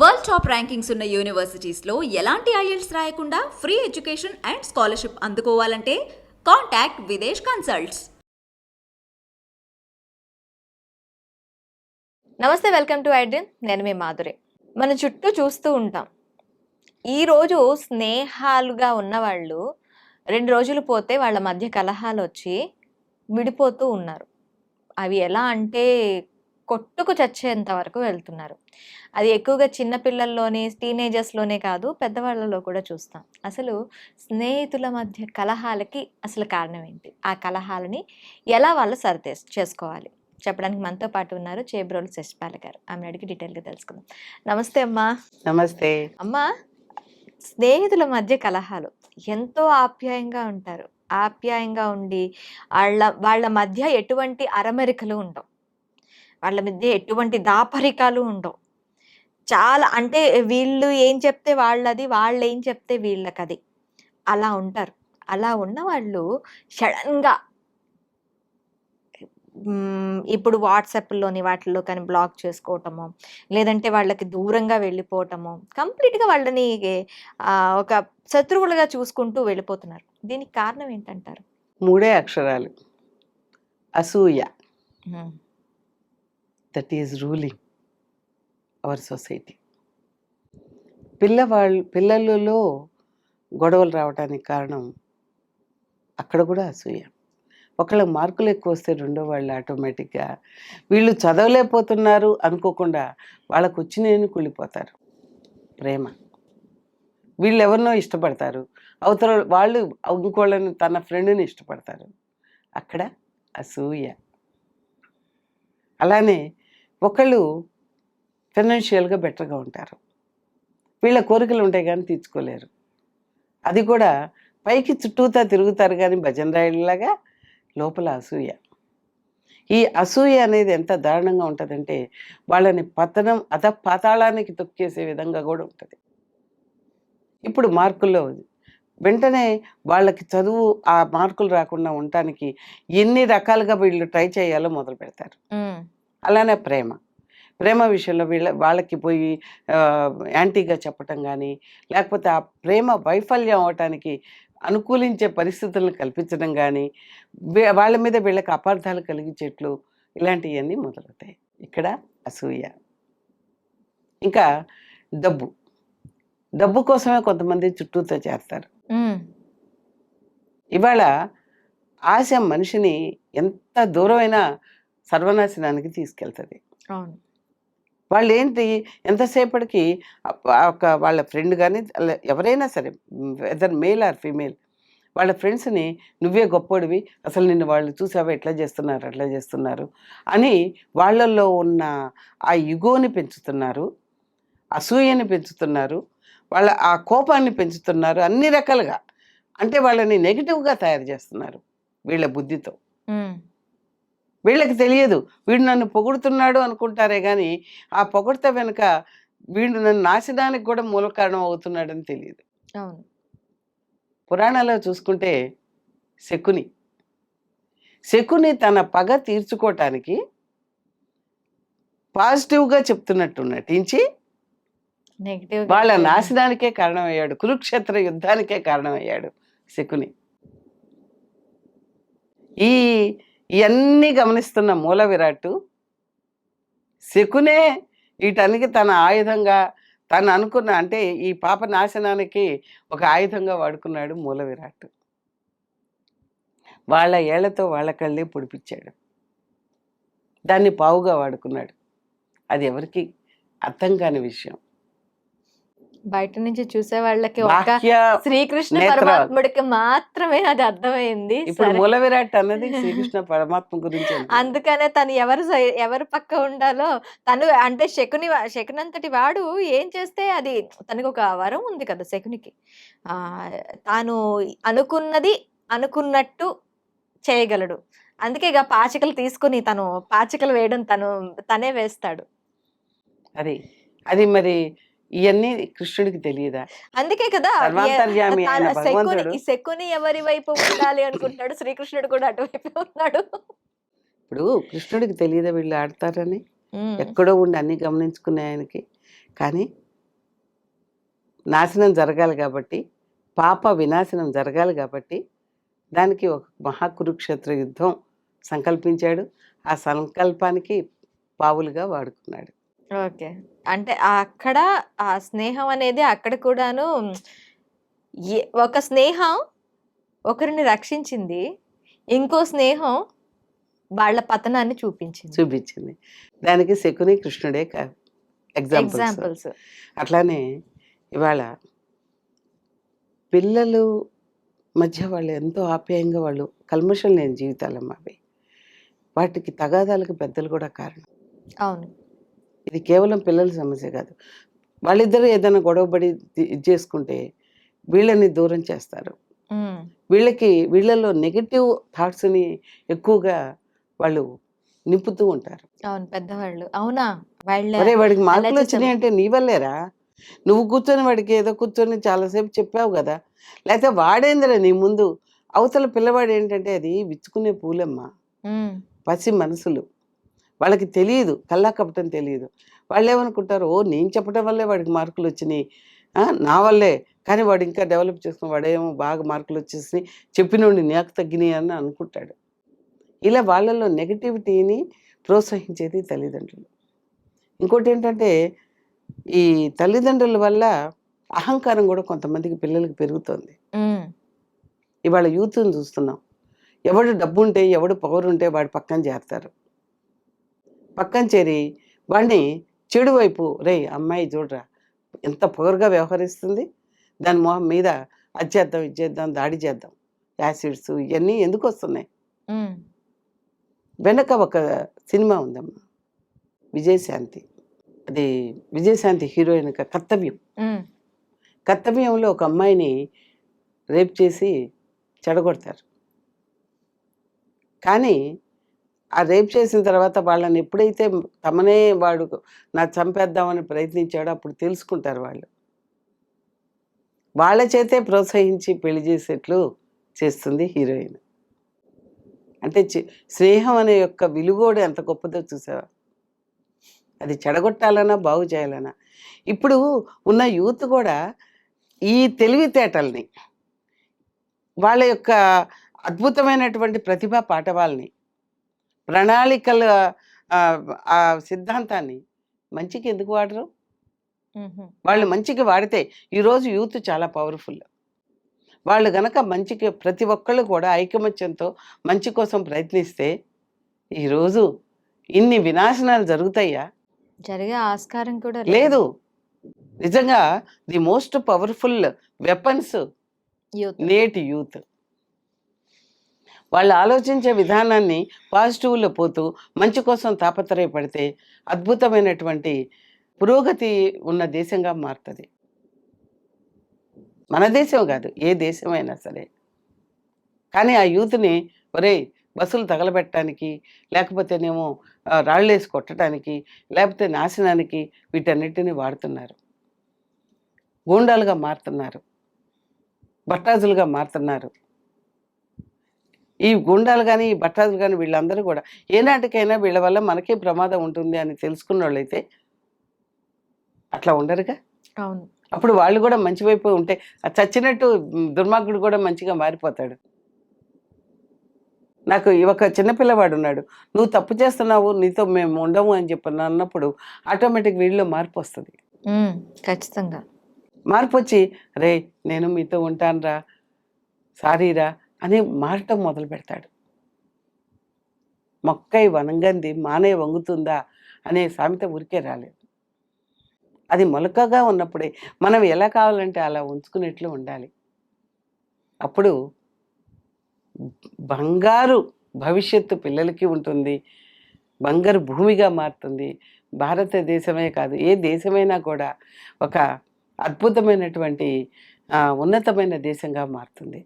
World top rankings ఉన్న యూనివర్సిటీస్లో ఎలాంటి IELTS రాయకుండా ఫ్రీ ఎడ్యుకేషన్ అండ్ స్కాలర్షిప్ అందుకోవాలంటే కాంటాక్ట్ విదేశ్ కన్సల్ట్స్. నమస్తే వెల్కమ్ టు ఐడ్రీన్ నేను మీ మాధురి. మన చుట్టూ చూస్తూ ఉంటాం. ఈరోజు స్నేహాలుగా ఉన్నవాళ్ళు రెండు రోజులు పోతే వాళ్ళ మధ్య కలహాలు వచ్చి విడిపోతూ ఉన్నారు. అవి ఎలా అంటే కొట్టుకు చచ్చేంత వరకు వెళ్తున్నారు. అది ఎక్కువగా చిన్నపిల్లల్లోనే టీనేజర్స్లోనే కాదు పెద్దవాళ్ళలో కూడా చూస్తాం. అసలు స్నేహితుల మధ్య కలహాలకి అసలు కారణం ఏంటి ఆ కలహాలని ఎలా వాళ్ళు సరి చేసుకోవాలి? చెప్పడానికి మనతో పాటు ఉన్నారు చేబ్రోలు శశిపాల గారు. ఆమె అడిగి డీటెయిల్గా తెలుసుకుందాం. నమస్తే అమ్మా. నమస్తే. అమ్మా స్నేహితుల మధ్య కలహాలు ఎంతో ఆప్యాయంగా ఉంటారు. ఆప్యాయంగా ఉండి వాళ్ళ వాళ్ళ మధ్య ఎటువంటి అరమరికలు ఉండవు. వాళ్ళ మధ్య ఎటువంటి దాపరికాలు ఉండవు. చాలా అంటే వీళ్ళు ఏం చెప్తే వాళ్ళది వాళ్ళు ఏం చెప్తే వీళ్ళకది. అలా ఉంటారు. అలా ఉన్న వాళ్ళు సడన్గా ఇప్పుడు వాట్సాప్లోని వాటిల్లో కానీ బ్లాక్ చేసుకోవటము లేదంటే వాళ్ళకి దూరంగా వెళ్ళిపోవటము కంప్లీట్గా వాళ్ళని ఒక శత్రువులుగా చూసుకుంటూ వెళ్ళిపోతున్నారు. దీనికి కారణం ఏంటంటారు? మూడే అక్షరాలు. అసూయ. That is ruling our society పిల్లవాళ్ళు పిల్లలలో గొడవలు రావడానికి కారణం అక్కడ కూడా అసూయ. ఒకళ్ళ మార్కులు ఎక్కువ వస్తే రెండో వాళ్ళు ఆటోమేటిక్గా వీళ్ళు చదవలేకపోతున్నారు అనుకోకుండా వాళ్ళకు వచ్చినాయని కుళ్ళిపోతారు ప్రేమ. వీళ్ళు ఎవరినో ఇష్టపడతారు. అవతల వాళ్ళు ఇంకోళ్ళని తన ఫ్రెండ్ని ఇష్టపడతారు. అక్కడ అసూయ. అలానే ఒకళ్ళు ఫైనాన్షియల్గా బెటర్గా ఉంటారు. వీళ్ళ కోరికలు ఉంటాయి కానీ తీర్చుకోలేరు. అది కూడా పైకి చుట్టూతా తిరుగుతారు కానీ భజన రాయలాగా లోపల అసూయ. ఈ అసూయ అనేది ఎంత దారుణంగా ఉంటుందంటే వాళ్ళని పతనం అత పాతాళానికి తొక్కేసే విధంగా కూడా ఉంటుంది. ఇప్పుడు మార్కుల్లో వెంటనే వాళ్ళకి చదువు ఆ మార్కులు రాకుండా ఉండటానికి ఎన్ని రకాలుగా వీళ్ళు ట్రై చేయాలో మొదలు పెడతారు అలానే ప్రేమ. ప్రేమ విషయంలో వీళ్ళ వాళ్ళకి పోయి యాంటీగా చెప్పటం కానీ లేకపోతే ఆ ప్రేమ వైఫల్యం అవటానికి అనుకూలించే పరిస్థితులను కల్పించడం కానీ వాళ్ళ మీద వీళ్ళకి అపార్థాలు కలిగించేట్లు ఇలాంటివన్నీ మొదలవుతాయి. ఇక్కడ అసూయ. ఇంకా డబ్బు. డబ్బు కోసమే కొంతమంది చుట్టూతో చేస్తారు. ఇవాళ ఆశ మనిషిని ఎంత దూరమైనా సర్వనాశనానికి తీసుకెళ్తుంది. అవును. వాళ్ళు ఏంటి ఎంతసేపటికి ఒక వాళ్ళ ఫ్రెండ్ కానీ ఎవరైనా సరే వెదర్ మేల్ ఆర్ ఫీమేల్ వాళ్ళ ఫ్రెండ్స్ని నువ్వే గొప్పోడివి అసలు నిన్ను వాళ్ళు చూసావా ఎట్లా చేస్తున్నారు అట్లా చేస్తున్నారు అని వాళ్ళల్లో ఉన్న ఆ యుగోని పెంచుతున్నారు అసూయని పెంచుతున్నారు వాళ్ళ ఆ కోపాన్ని పెంచుతున్నారు అన్ని రకాలుగా. అంటే వాళ్ళని నెగిటివ్గా తయారు చేస్తున్నారు వీళ్ళ బుద్ధితో. వీళ్ళకి తెలియదు. వీడు నన్ను పొగుడుతున్నాడు అనుకుంటారే కానీ ఆ పొగడ్త వెనుక వీడు నన్ను నాశనానికి కూడా మూల కారణం అవుతున్నాడని తెలియదు. అవును. పురాణాల్లో చూసుకుంటే శకుని శకుని తన పగ తీర్చుకోవటానికి పాజిటివ్గా చెప్తున్నట్టు నటించి వాళ్ళ నాశనానికే కారణమయ్యాడు. కురుక్షేత్ర యుద్ధానికే కారణమయ్యాడు శకుని. ఈ ఇవన్నీ గమనిస్తున్న మూల విరాట్ శకునే వీటనికి తన ఆయుధంగా తను అనుకున్న అంటే ఈ పాప నాశనానికి ఒక ఆయుధంగా వాడుకున్నాడు మూల విరాట్ వాళ్ళ ఏళ్ళతో వాళ్ళ కళ్ళే పొడిపించాడు. దాన్ని పావుగా వాడుకున్నాడు. అది ఎవరికి అర్థం కాని విషయం. బయట నుంచి చూసే వాళ్ళకి ఒక శ్రీకృష్ణ పరమాత్ముడికి మాత్రమే అది అర్థమైంది. ఇప్పుడు. మూల విరాట్ అన్నది శ్రీకృష్ణ పరమాత్మ గురించి. అందుకనే తను ఎవరు ఎవరు పక్క ఉండాలో తను అంటే శకుని శకునంతటి వాడు ఏం చేస్తే అది తనకు ఒక వరం ఉంది కదా శకునికి. ఆ తాను అనుకున్నది అనుకున్నట్టు చేయగలడు. అందుకే ఇక పాచికలు తీసుకొని తను పాచికలు వేయడం తను తనే వేస్తాడు. అది అది మరి ఇవన్నీ కృష్ణుడికి తెలియదా అందుకే కదా శకుని ఎవరి వైపు ఉండాలి అనుకుంటాడు శ్రీకృష్ణుడు కూడా అటువైపు ఉన్నాడు. ఇప్పుడు కృష్ణుడికి తెలియదా వీళ్ళు ఆడతారని. ఎక్కడో ఉండి అన్ని గమనించుకునే ఆయనకి. కానీ నాశనం జరగాలి కాబట్టి పాప వినాశనం జరగాలి కాబట్టి దానికి ఒక మహాకురుక్షేత్ర యుద్ధం సంకల్పించాడు. ఆ సంకల్పానికి పావులుగా వాడుకున్నాడు. ఓకే. అంటే అక్కడ ఆ స్నేహం అనేది అక్కడ కూడాను ఒక స్నేహం ఒకరిని రక్షించింది ఇంకో స్నేహం వాళ్ళ పతనాన్ని చూపించింది. చూపించింది. దానికి శకుని కృష్ణుడే ఎగ్జాంపుల్స్ ఎగ్జాంపుల్స్ అట్లానే ఇవాళ పిల్లలు మధ్య వాళ్ళు ఎంతో ఆప్యాయంగా వాళ్ళు కల్మషం లేని జీవితాలమ్మ అవి. వాటికి తగాదాలకు పెద్దలు కూడా కారణం. అవును. ఇది కేవలం పిల్లల సమస్య కాదు. వాళ్ళిద్దరూ ఏదైనా గొడవపడి ఇది చేసుకుంటే వీళ్ళని దూరం చేస్తారు. వీళ్ళకి వీళ్ళలో నెగిటివ్ థాట్స్ని ఎక్కువగా వాళ్ళు నింపుతూ ఉంటారు. అవును పెద్దవాళ్ళు. అవునా? వాళ్ళ అరే వాడికి మార్కులు. వచ్చినాయి అంటే నీ వల్లేరా? నువ్వు కూర్చొని వాడికి ఏదో కూర్చొని చాలాసేపు చెప్పావు కదా. లేకపోతే వాడేందిరా నీ ముందు? అవతల పిల్లవాడు ఏంటంటే అది విచ్చుకునే పూలమ్మ. పసి మనసులు. వాళ్ళకి తెలియదు కల్లా కప్పటం తెలియదు వాళ్ళు ఏమనుకుంటారు ఓ నేను చెప్పడం వల్లే వాడికి మార్కులు వచ్చినాయి. నా వల్లే. కానీ వాడు ఇంకా డెవలప్ చేసుకుని వాడేమో బాగా మార్కులు వచ్చేసి చెప్పినోడిని నాకు తగ్గినాయి అని అనుకుంటాడు. ఇలా వాళ్ళలో నెగటివిటీని ప్రోత్సహించేది తల్లిదండ్రులు. ఇంకోటి ఏంటంటే ఈ తల్లిదండ్రుల వల్ల అహంకారం కూడా కొంతమందికి పిల్లలకి పెరుగుతుంది. ఇవాళ యూత్ని చూస్తున్నాం. ఎవడు డబ్బు ఉంటే ఎవడు పవర్ ఉంటే వాడు పక్కన చేరతారు. పక్కన చేరి వాడిని చెడు వైపు రే అమ్మాయి చూడరా ఎంత పొగరుగా వ్యవహరిస్తుంది. దాని మొహం మీద అది చేద్దాం ఇది చేద్దాం దాడి చేద్దాం యాసిడ్స్ ఇవన్నీ ఎందుకు వస్తున్నాయి? వెనక ఒక సినిమా ఉందమ్మా. విజయశాంతి అది విజయశాంతి హీరోయిన్ యొక్క కర్తవ్యం. కర్తవ్యంలో ఒక అమ్మాయిని రేప్ చేసి చెడగొడతారు. కానీ ఆ రేప్ చేసిన తర్వాత వాళ్ళని ఎప్పుడైతే తమనే వాడు నా చంపేద్దామని ప్రయత్నించాడో అప్పుడు తెలుసుకుంటారు వాళ్ళు. వాళ్ళ చేతే ప్రోత్సహించి పెళ్ళి చేసేట్లు చేస్తుంది హీరోయిన్. అంటే స్నేహం అనే యొక్క విలువోడు ఎంత గొప్పదో చూసావా? అది చెడగొట్టాలన్నా బాగు చేయాలన్నా ఇప్పుడు ఉన్న యూత్ కూడా ఈ తెలివితేటల్ని వాళ్ళ యొక్క అద్భుతమైనటువంటి ప్రతిభా పాఠవాల్ని ప్రణాళికల ఆ, సిద్ధాంతాన్ని మంచికి ఎందుకు వాడరు. వాళ్ళు మంచికి వాడితే ఈరోజు యూత్ చాలా పవర్ఫుల్. వాళ్ళు గనక మంచికి ప్రతి ఒక్కళ్ళు కూడా ఐకమత్యంతో మంచి కోసం ప్రయత్నిస్తే ఈరోజు ఇన్ని వినాశనాలు జరుగుతాయా? జరిగే ఆస్కారం కూడా లేదు. నిజంగా the most powerful weapons youth. నేటి యూత్. వాళ్ళు ఆలోచించే విధానాన్ని పాజిటివ్లో పోతూ మంచి కోసం తాపత్రయపడితే అద్భుతమైనటువంటి పురోగతి ఉన్న దేశంగా మారుతుంది. మన దేశం కాదు ఏ దేశమైనా సరే. కానీ ఆ యూత్ని ఒరేయ్ బస్సులు తగలబెట్టడానికి లేకపోతేనేమో రాళ్ళు రాళ్ళేసి కొట్టడానికి లేకపోతే నాశనానికి వీటన్నిటిని వాడుతున్నారు. గూండాలుగా మారుతున్నారు. బట్టాజులుగా మారుతున్నారు. ఈ గుండాలు కానీ ఈ బట్టాజులు కానీ వీళ్ళందరూ కూడా ఏనాటికైనా వీళ్ళ వల్ల మనకే ప్రమాదం ఉంటుంది అని తెలుసుకున్న వాళ్ళైతే అట్లా ఉండరుగా? అవును. అప్పుడు వాళ్ళు కూడా మంచి వైపు ఉంటే చచ్చినట్టు దుర్మార్గుడు కూడా మంచిగా మారిపోతాడు. నాకు ఈ ఒక చిన్నపిల్లవాడు ఉన్నాడు. నువ్వు తప్పు చేస్తున్నావు నీతో మేము ఉండము అని చెప్పి అన్నప్పుడు ఆటోమేటిక్ వీళ్ళలో మార్పు వస్తుంది. ఖచ్చితంగా. మార్పు వచ్చి రే నేను మీతో ఉంటానురా సారీరా అని మారటం మొదలు పెడతాడు. మొక్కై వనంగంది మానే వంగుతుందా అనే సామెత ఊరికే రాలేదు. అది మొలకగా ఉన్నప్పుడే మనం ఎలా కావాలంటే అలా ఉంచుకునేట్లు ఉండాలి. అప్పుడు బంగారు భవిష్యత్తు పిల్లలకి ఉంటుంది బంగారు భూమిగా మారుతుంది. భారతదేశమే కాదు ఏ దేశమైనా కూడా ఒక అద్భుతమైనటువంటి ఉన్నతమైన దేశంగా మారుతుంది.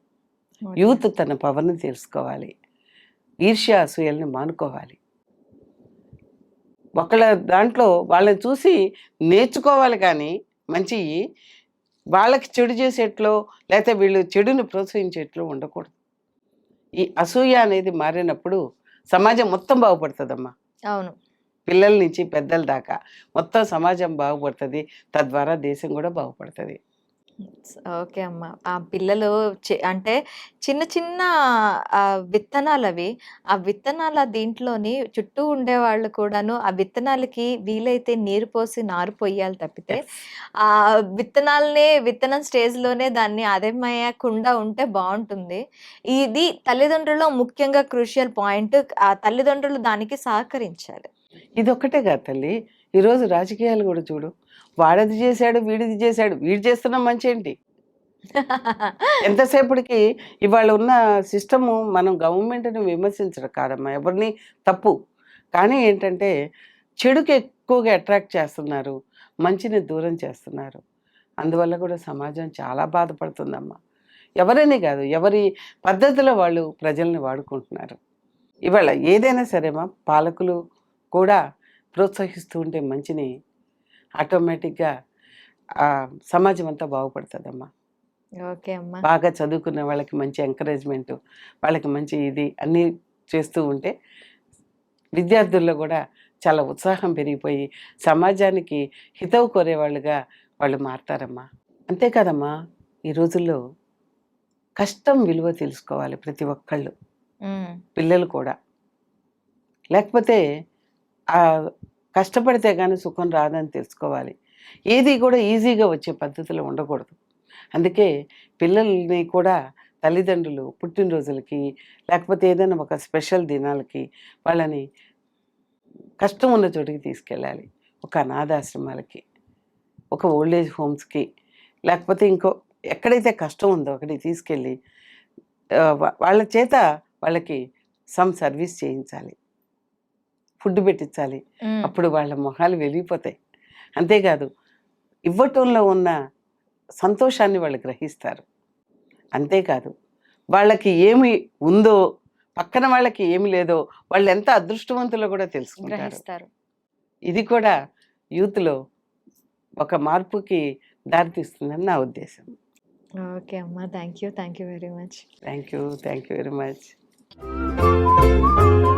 యూత్ తన పవర్ని తెలుసుకోవాలి. ఈర్ష్య అసూయల్ని మానుకోవాలి. ఒకళ్ళ దాంట్లో వాళ్ళని చూసి నేర్చుకోవాలి కానీ మంచి వాళ్ళకి చెడు చేసేట్లో లేకపోతే వీళ్ళు చెడుని ప్రోత్సహించేట్లు ఉండకూడదు. ఈ అసూయ అనేది మారినప్పుడు సమాజం మొత్తం బాగుపడుతుందమ్మా. అవును. పిల్లల నుంచి పెద్దల దాకా మొత్తం సమాజం బాగుపడుతుంది. తద్వారా దేశం కూడా బాగుపడుతుంది. ఓకే అమ్మ. ఆ పిల్లలు చి అంటే చిన్న చిన్న ఆహ్, విత్తనాలవి. ఆ విత్తనాల దీంట్లోని చుట్టూ ఉండేవాళ్ళు కూడాను ఆ విత్తనాలకి వీలైతే నీరు పోసి నారు పొయ్యాలి తప్పితే, యెస్. ఆ విత్తనాలనే విత్తనం స్టేజ్‌లోనే దాన్ని అదేమయ్యకుండా ఉంటే బావుంటుంది. ఇది తల్లిదండ్రుల్లో ముఖ్యంగా క్రూషియల్ పాయింట్. ఆ తల్లిదండ్రులు దానికి సహకరించాలి. ఇదొక్కటే కాదు తల్లి. ఈరోజు రాజకీయాలు గూడా చూడు. వాడది చేశాడు, వీడిది చేశాడు. వీడు చేస్తున్న మంచేంటి? ఎంతసేపటికి ఇవాళ ఉన్న సిస్టము మనం గవర్నమెంట్‌ని విమర్శించడం కాదమ్మా. ఎవరిని తప్పు. కానీ ఏంటంటే చెడుకి ఎక్కువగా అట్రాక్ట్ చేస్తున్నారు. మంచిని దూరం చేస్తున్నారు. అందువల్ల కూడా సమాజం చాలా బాధపడుతుందమ్మా. ఎవరని కాదు. ఎవరి పద్ధతిలో వాళ్ళు ప్రజల్ని వాడుకుంటున్నారు. ఇవాళ ఏదైనా సరేమా పాలకులు కూడా ప్రోత్సహిస్తూ ఉంటే మంచిని ఆటోమేటిక్‌గా సమాజం అంతా బాగుపడుతదమ్మా. ఓకే అమ్మ. బాగా చదువుకున్న వాళ్ళకి మంచి ఎంకరేజ్‌మెంటు, వాళ్ళకి మంచి ఇది అన్నీ చేస్తూ ఉంటే విద్యార్థుల్లో కూడా చాలా ఉత్సాహం పెరిగిపోయి సమాజానికి హితవు కోరేవాళ్ళుగా వాళ్ళు మారతారమ్మా. అంతే కాదమ్మా ఈ రోజుల్లో కష్టం విలువ తెలుసుకోవాలి ప్రతి ఒక్కళ్ళు. పిల్లలు కూడా. లేకపోతే కష్టపడితే కానీ సుఖం రాదని తెలుసుకోవాలి. ఏది కూడా ఈజీగా వచ్చే పద్ధతిలో ఉండకూడదు. అందుకే పిల్లల్ని కూడా తల్లిదండ్రులు పుట్టినరోజులకి, లేకపోతే ఏదైనా ఒక స్పెషల్ దినాలకి వాళ్ళని కష్టం ఉన్న చోటికి తీసుకెళ్ళాలి. ఒక అనాథాశ్రమాలకి, ఒక ఓల్డేజ్ హోమ్స్‌కి, లేకపోతే ఇంకో ఎక్కడైతే కష్టం ఉందో అక్కడికి తీసుకెళ్ళి వాళ్ళ చేత వాళ్ళకి సమ్ సర్వీస్ చేయించాలి. ఫుడ్ పెట్టించాలి. అప్పుడు వాళ్ళ మొహాలు వెలిగిపోతాయి. అంతేకాదు ఇవ్వటంలో ఉన్న సంతోషాన్ని వాళ్ళు గ్రహిస్తారు. అంతేకాదు వాళ్ళకి ఏమి ఉందో, పక్కన వాళ్ళకి ఏమి లేదో వాళ్ళు ఎంత అదృష్టవంతులో కూడా తెలుసుకుంటారు. ఇది కూడా యూత్‌లో ఒక మార్పుకి దారితీస్తుందని నా ఉద్దేశం. ఓకే అమ్మ. Thank you. Thank you very much. Thank you. Thank you very much.